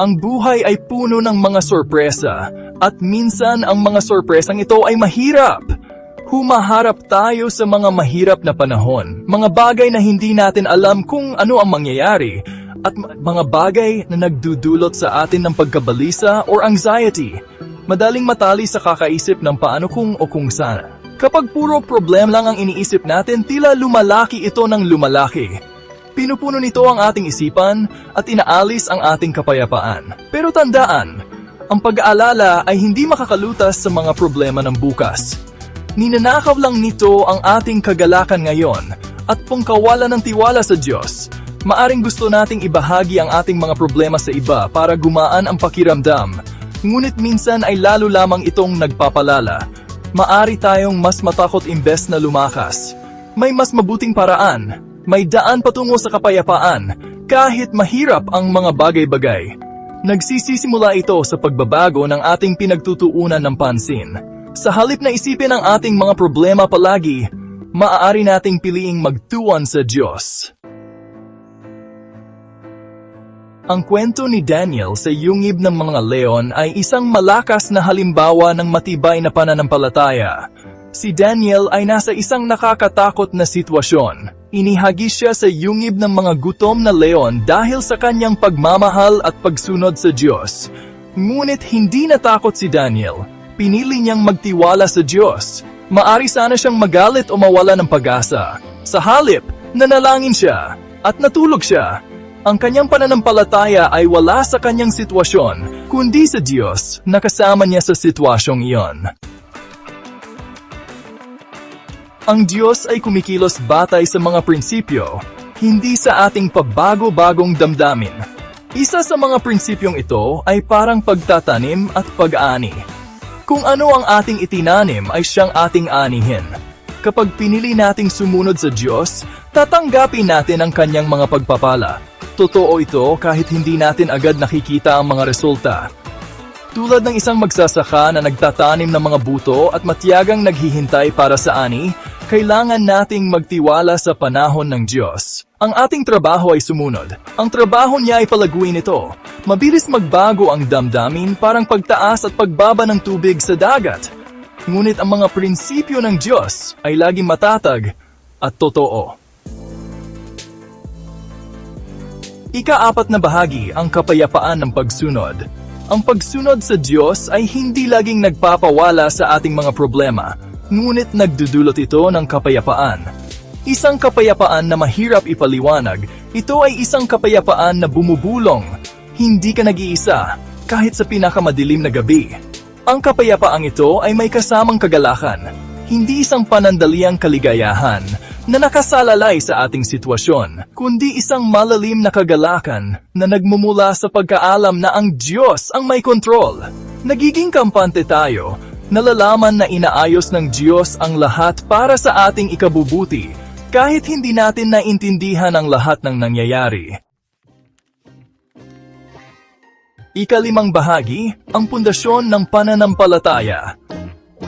Ang buhay ay puno ng mga sorpresa at minsan ang mga sorpresang ito ay mahirap. Humaharap tayo sa mga mahirap na panahon, mga bagay na hindi natin alam kung ano ang mangyayari, at mga bagay na nagdudulot sa atin ng pagkabalisa or anxiety. Madaling matali sa kakaisip ng paano kung o kung sana. Kapag puro problem lang ang iniisip natin, tila lumalaki ito ng lumalaki. Pinupuno nito ang ating isipan at inaalis ang ating kapayapaan. Pero tandaan, ang pag-aalala ay hindi makakalutas sa mga problema ng bukas. Ninanakaw lang nito ang ating kagalakan ngayon at pangkawalan ng tiwala sa Diyos. Maaring gusto nating ibahagi ang ating mga problema sa iba para gumaan ang pakiramdam. Ngunit minsan ay lalo lamang itong nagpapalala. Maari tayong mas matakot imbes na lumakas. May mas mabuting paraan. May daan patungo sa kapayapaan kahit mahirap ang mga bagay-bagay. Nagsisisimula ito sa pagbabago ng ating pinagtutuunan ng pansin. Sa halip na isipin ang ating mga problema palagi, maaari nating piliing magtuwan sa Diyos. Ang kwento ni Daniel sa yungib ng mga leon ay isang malakas na halimbawa ng matibay na pananampalataya. Si Daniel ay nasa isang nakakatakot na sitwasyon. Inihagis siya sa yungib ng mga gutom na leon dahil sa kanyang pagmamahal at pagsunod sa Diyos. Ngunit hindi natakot si Daniel. Pinili niyang magtiwala sa Diyos. Maari sana siyang magalit o mawala ng pag-asa. Sa halip, nanalangin siya at natulog siya. Ang kanyang pananampalataya ay wala sa kanyang sitwasyon, kundi sa Diyos na kasama niya sa sitwasyong iyon. Ang Diyos ay kumikilos batay sa mga prinsipyo, hindi sa ating pabago-bagong damdamin. Isa sa mga prinsipyong ito ay parang pagtatanim at pag-ani. Kung ano ang ating itinanim ay siyang ating anihin. Kapag pinili nating sumunod sa Diyos, tatanggapin natin ang kanyang mga pagpapala. Totoo ito kahit hindi natin agad nakikita ang mga resulta. Tulad ng isang magsasaka na nagtatanim ng mga buto at matiyagang naghihintay para sa ani, kailangan nating magtiwala sa panahon ng Diyos. Ang ating trabaho ay sumunod. Ang trabaho niya ay palaguin ito. Mabilis magbago ang damdamin parang pagtaas at pagbaba ng tubig sa dagat. Ngunit ang mga prinsipyo ng Diyos ay laging matatag at totoo. Ika-apat na bahagi ang kapayapaan ng pagsunod. Ang pagsunod sa Diyos ay hindi laging nagpapawala sa ating mga problema, ngunit nagdudulot ito ng kapayapaan. Isang kapayapaan na mahirap ipaliwanag, ito ay isang kapayapaan na bumubulong. Hindi ka nag-iisa, kahit sa pinakamadilim na gabi. Ang kapayapaang ito ay may kasamang kagalakan, hindi isang panandaliang kaligayahan na nakasalalay sa ating sitwasyon, kundi isang malalim na kagalakan na nagmumula sa pagkaalam na ang Diyos ang may kontrol. Nagiging kampante tayo, nalalaman na inaayos ng Diyos ang lahat para sa ating ikabubuti, kahit hindi natin naintindihan ang lahat ng nangyayari. Ikalimang bahagi, ang pundasyon ng pananampalataya.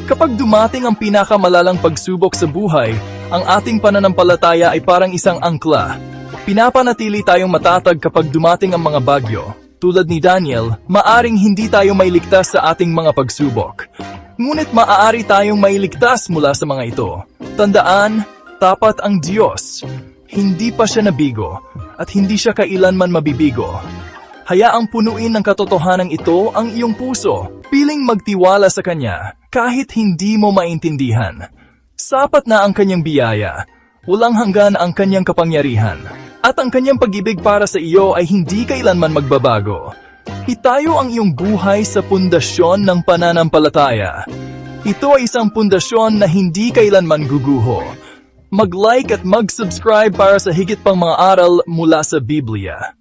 Kapag dumating ang pinakamalalang pagsubok sa buhay, ang ating pananampalataya ay parang isang angkla. Pinapanatili tayong matatag kapag dumating ang mga bagyo. Tulad ni Daniel, maaring hindi tayo mailigtas sa ating mga pagsubok. Ngunit maaari tayong mailigtas mula sa mga ito. Tandaan, tapat ang Diyos. Hindi pa siya nabigo, at hindi siya kailanman mabibigo. Hayaang punuin ng katotohanan ito ang iyong puso. Piling magtiwala sa Kanya kahit hindi mo maintindihan. Sapat na ang Kanyang biyaya. Walang hanggan ang Kanyang kapangyarihan. At ang Kanyang pag-ibig para sa iyo ay hindi kailanman magbabago. Itayo ang iyong buhay sa pundasyon ng pananampalataya. Ito ay isang pundasyon na hindi kailanman guguho. Mag-like at mag-subscribe para sa higit pang mga aral mula sa Biblia.